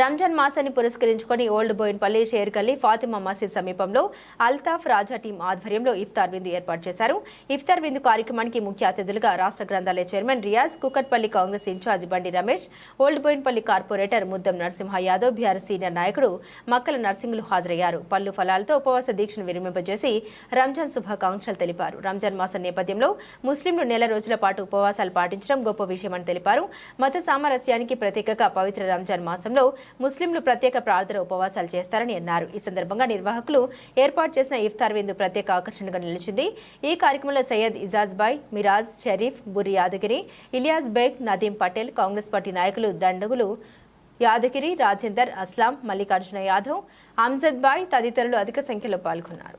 రంజాన్ మాసాన్ని పురస్కరించుకొని ఓల్డ్ బోయిన్పల్లి షేర్గల్లి ఫాతిమా మసీద్ సమీపంలో అల్తాఫ్ రాజా టీం ఆధ్వర్యంలో ఇఫ్తార్ విందు ఏర్పాటు చేశారు. ఇఫ్తార్ విందు కార్యక్రమానికి ముఖ్య అతిథులుగా రాష్ట్ర గ్రంథాలయ chairman Riyaz Kukatpally Congress incharge Bandi Ramesh old Bowenpally corporator Muddam Narasimha Yadav BRS senior నాయకుడు మక్కల నర్సింగులు హాజరయ్యారు. పళ్ళు ఫలాలతో ఉపవాస దీక్షను విరమింపజేసి రంజాన్ శుభాకాంక్షలు తెలిపారు. రంజాన్ మాసం నేపథ్యంలో ముస్లింలు నెల రోజుల పాటు ఉపవాసాలు పాటించడం గొప్ప విషయమని తెలిపారు. మత సామరస్యానికి ప్రత్యేకగా పవిత్ర రంజాన్ మాసంలో ముస్లింలు ప్రత్యేక ప్రార్థన ఉపవాసాలు చేస్తారని అన్నారు. ఈ సందర్భంగా నిర్వాహకులు ఏర్పాటు చేసిన ఇఫ్తార్ విందు ప్రత్యేక ఆకర్షణగా నిలిచింది. ఈ కార్యక్రమంలో సయ్యద్ ఇజాజ్ బాయ్ మిరాజ్ షరీఫ్ బురి యాదగిరి ఇలియాస్ బేగ్ నదీం పటేల్ కాంగ్రెస్ పార్టీ నాయకులు దండగులు యాదగిరి రాజేందర్ అస్లాం మల్లికార్జున యాదవ్ అంజద్ బాయ్ తదితరులు అధిక సంఖ్యలో పాల్గొన్నారు.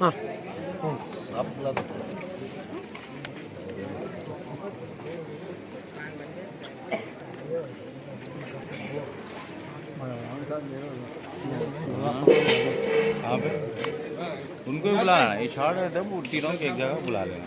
हाँ आप उनको भी बुलाना ये शॉर्ट है, वो तीनों को एक जगह बुला लेना।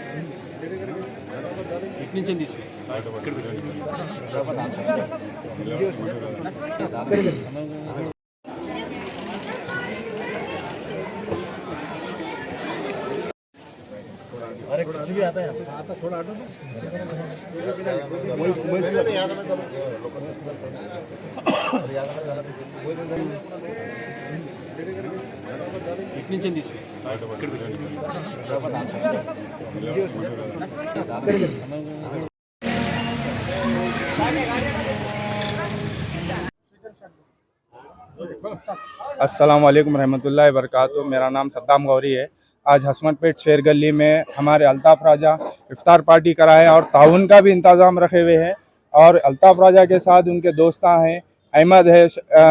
నుంచి తీసుకో अरे कुछ भी आता है आता थोड़ा आटो నుంచి తీసుకో अस्सलाम वालेकुम रहमतुल्लाहि वरकातुहू मेरा नाम सद्दाम गौरी है आज हसमतपेट शेर गली में हमारे अल्ताफ़ राजा इफ्तार पार्टी कराए और ताउन का भी इंतज़ाम रखे हुए हैं और अल्ताफ़ राजा के साथ उनके दोस्ता हैं अहमद है श- अ,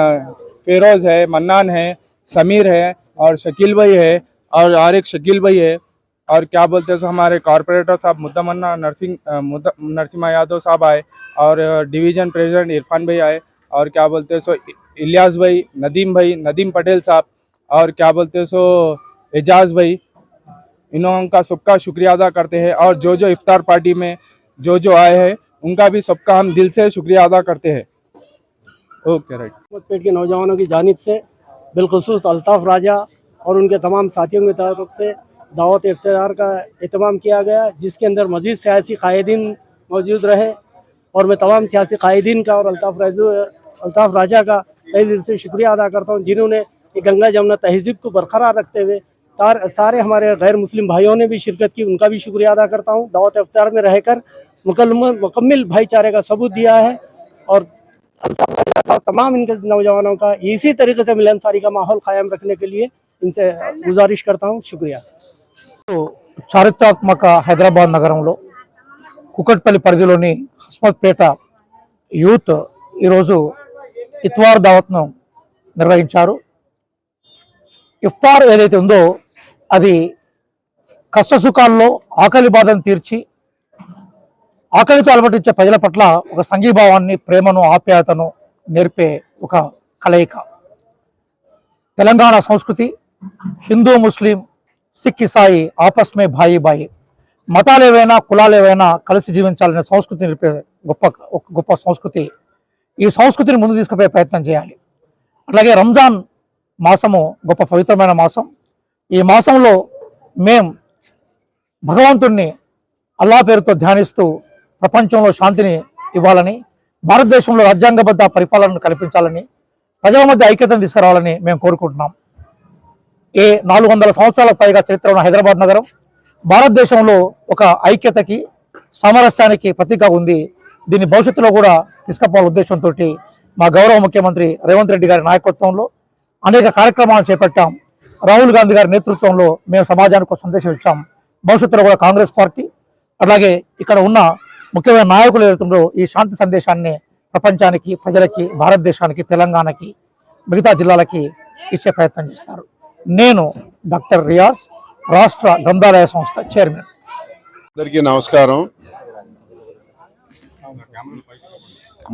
फेरोज़ है मन्नान है समीर है और शकील भाई है और और एक शकील भाई है। और क्या बोलते हैं हमारे कॉरपोरेटर साहब मुद्दमन्ना नरसिंह मुद्द- नरसिम्हा यादव साहब आए और डिवीज़न प्रेसिडेंट इरफान भाई आए। और क्या बोलते हैं सो इलियास भाई, नदीम भाई, नदीम पटेल साहब और क्या बोलते हैं सो, एजाज भाई, इन्हों का सबका शुक्रिया अदा करते हैं। और जो जो इफ्तार पार्टी में जो जो आए हैं, उनका भी सबका हम दिल से शुक्रिया अदा करते हैं। Okay, right. पेट के नौजवानों की जानब से बिलखसूस अल्ताफ़ राजा और उनके तमाम साथियों की तरफ़ से दावत इफ्तार का अहतमाम किया गया, जिसके अंदर मज़ीद सियासी कायदीन मौजूद रहे। और मैं तमाम सियासी कायदीन का और अल्ताफ़ राजू, अल्ताफ़ राजा का तहे दिल से शुक्रिया अदा करता हूँ, जिन्होंने गंगा जमुना तहजीब को बरकरार रखते हुए तार, सारे हमारे गैर मुस्लिम भाइयों ने भी शिरकत की, उनका भी शुक्रिया अदा करता हूँ। दावत अफ्तार में रहकर मुकम्मल भाईचारे का सबूत दिया है और अल्ताफ़ राजा का तमाम इनके नौजवानों का इसी तरीके से मिलनसारी का माहौल कायम रखने के लिए इनसे गुजारिश करता हूँ शुक्रिया చారిత్రాత్మక హైదరాబాద్ నగరంలో కుకట్పల్లి పరిధిలోని హస్మత్పేట యూత్ ఈరోజు ఇత్వార్ దావత్ను నిర్వహించారు ఇఫ్తార్ ఏదైతే ఉందో అది కష్టసుఖాల్లో ఆకలి బాధను తీర్చి ఆకలితో అలవటించే ప్రజల పట్ల ఒక సంఘీభావాన్ని ప్రేమను ఆప్యాయతను నేర్పే ఒక కలయిక. తెలంగాణ సంస్కృతి హిందూ ముస్లిం సిక్ ఇసాయి ఆపస్మే భాయి బాయి మతాలు ఏవైనా కులాలు ఏవైనా కలిసి జీవించాలనే సంస్కృతి నేర్పే గొప్ప ఒక గొప్ప సంస్కృతి. ఈ సంస్కృతిని ముందు తీసుకుపోయే ప్రయత్నం చేయాలి. అలాగే రంజాన్ మాసము గొప్ప పవిత్రమైన మాసం. ఈ మాసంలో మేం భగవంతుణ్ణి అల్లా పేరుతో ధ్యానిస్తూ ప్రపంచంలో శాంతిని ఇవ్వాలని భారతదేశంలో రాజ్యాంగబద్ధ పరిపాలనను కల్పించాలని ప్రజల మధ్య ఐక్యతను తీసుకురావాలని మేము కోరుకుంటున్నాం. ఏ నాలుగు వందల సంవత్సరాలకు పైగా చరిత్ర ఉన్న హైదరాబాద్ నగరం భారతదేశంలో ఒక ఐక్యతకి సామరస్యానికి ప్రతీక ఉంది. దీన్ని భవిష్యత్తులో కూడా తీసుకుపోవాల ఉద్దేశంతో మా గౌరవ ముఖ్యమంత్రి రేవంత్ రెడ్డి గారి నాయకత్వంలో అనేక కార్యక్రమాలు చేపట్టాం. రాహుల్ గాంధీ గారి నేతృత్వంలో మేము సమాజానికి సందేశం ఇచ్చాం. భవిష్యత్తులో కూడా కాంగ్రెస్ పార్టీ అలాగే ఇక్కడ ఉన్న ముఖ్యమైన నాయకులు ఏదైతుందో ఈ శాంతి సందేశాన్ని ప్రపంచానికి ప్రజలకి భారతదేశానికి తెలంగాణకి మిగతా జిల్లాలకి ఇచ్చే ప్రయత్నం చేస్తారు. నేను డాక్టర్ రియాజ్ రాష్ట్ర గ్రంథాలయ సంస్థ చైర్మన్. అందరికీ నమస్కారం.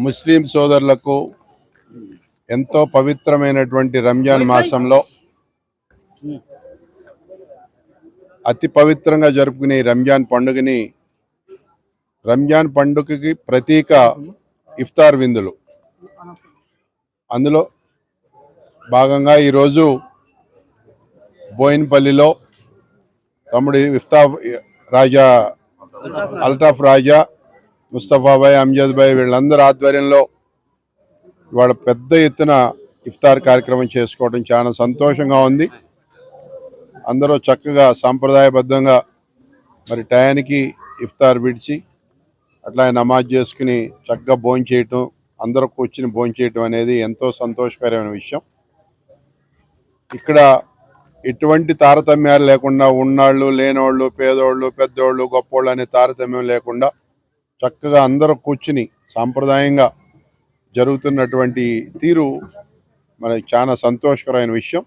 ముస్లిం సోదరులకు ఎంతో పవిత్రమైనటువంటి రంజాన్ మాసంలో అతి పవిత్రంగా జరుపుకునే రంజాన్ పండుగని రంజాన్ పండుగకి ప్రతీక ఇఫ్తార్ విందులు. అందులో భాగంగా ఈరోజు బోయిన్పల్లిలో తమ్ముడు ఇఫ్తా రాజా అల్టాఫ్ రాజా ముస్తఫాబాయ్ అంజద్ భాయ్ వీళ్ళందరి ఆధ్వర్యంలో ఇవాళ పెద్ద ఎత్తున ఇఫ్తార్ కార్యక్రమం చేసుకోవడం చాలా సంతోషంగా ఉంది. అందరూ చక్కగా సాంప్రదాయబద్ధంగా మరి టయానికి ఇఫ్తార్ విడిచి అట్లా నమాజ్ చేసుకుని చక్కగా భోంచేయటం అందరూ కూర్చుని భోంచేయటం అనేది ఎంతో సంతోషకరమైన విషయం. ఇక్కడ ఎటువంటి తారతమ్యాలు లేకుండా ఉన్నాళ్ళు లేనోళ్ళు పేదోళ్ళు పెద్దోళ్ళు గొప్పోళ్ళు అనే తారతమ్యం లేకుండా చక్కగా అందరూ కూర్చుని సాంప్రదాయంగా జరుగుతున్నటువంటి తీరు మనకి చాలా సంతోషకరమైన విషయం.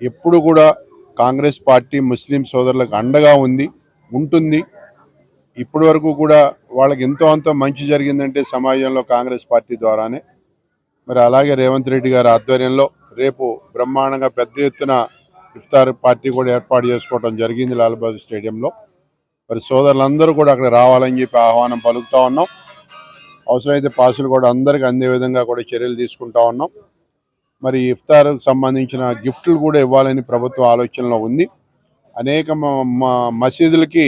ఎప్పుడు కూడా కాంగ్రెస్ పార్టీ ముస్లిం సోదరులకు అండగా ఉంది ఉంటుంది. ఇప్పటి వరకు కూడా వాళ్ళకి ఎంతో అంత మంచి జరిగిందంటే సమాజంలో కాంగ్రెస్ పార్టీ ద్వారానే. మరి అలాగే రేవంత్ రెడ్డి గారి ఆధ్వర్యంలో రేపు బ్రహ్మాండంగా పెద్ద ఎత్తున ఇఫ్తార్ పార్టీ కూడా ఏర్పాటు చేసుకోవడం జరిగింది లాల్బాద్ స్టేడియంలో. మరి సోదరులందరూ కూడా అక్కడ రావాలని చెప్పి ఆహ్వానం పలుకుతూ ఉన్నాం. అవసరమైతే పాసులు కూడా అందరికీ అందే విధంగా కూడా చర్యలు తీసుకుంటా ఉన్నాం. మరి ఇఫ్తార్కు సంబంధించిన గిఫ్ట్లు కూడా ఇవ్వాలని ప్రభుత్వం ఆలోచనలో ఉంది. అనేక మసీదులకి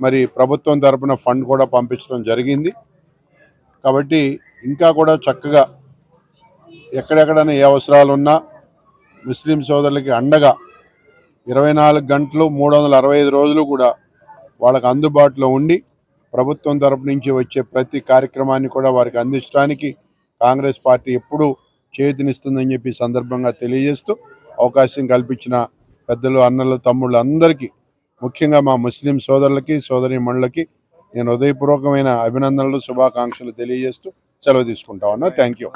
మరి ప్రభుత్వం తరపున ఫండ్ కూడా పంపించడం జరిగింది. కాబట్టి ఇంకా కూడా చక్కగా ఎక్కడెక్కడైనా ఏ అవసరాలు ఉన్నా ముస్లిం సోదరులకి అండగా ఇరవై నాలుగు గంటలు మూడు వందల అరవై ఐదు రోజులు కూడా వాళ్ళకి అందుబాటులో ఉండి ప్రభుత్వం తరపు నుంచి వచ్చే ప్రతి కార్యక్రమాన్ని కూడా వారికి అందించడానికి కాంగ్రెస్ పార్టీ ఎప్పుడూ చేతినిస్తుందని చెప్పి సందర్భంగా తెలియజేస్తూ అవకాశం కల్పించిన పెద్దలు అన్నలు తమ్ముళ్ళు అందరికీ ముఖ్యంగా మా ముస్లిం సోదరులకి సోదరి సోదరిమణులకి నేను హృదయపూర్వకమైన అభినందనలు శుభాకాంక్షలు తెలియజేస్తూ సెలవు తీసుకుంటా ఉన్నా. Thank you.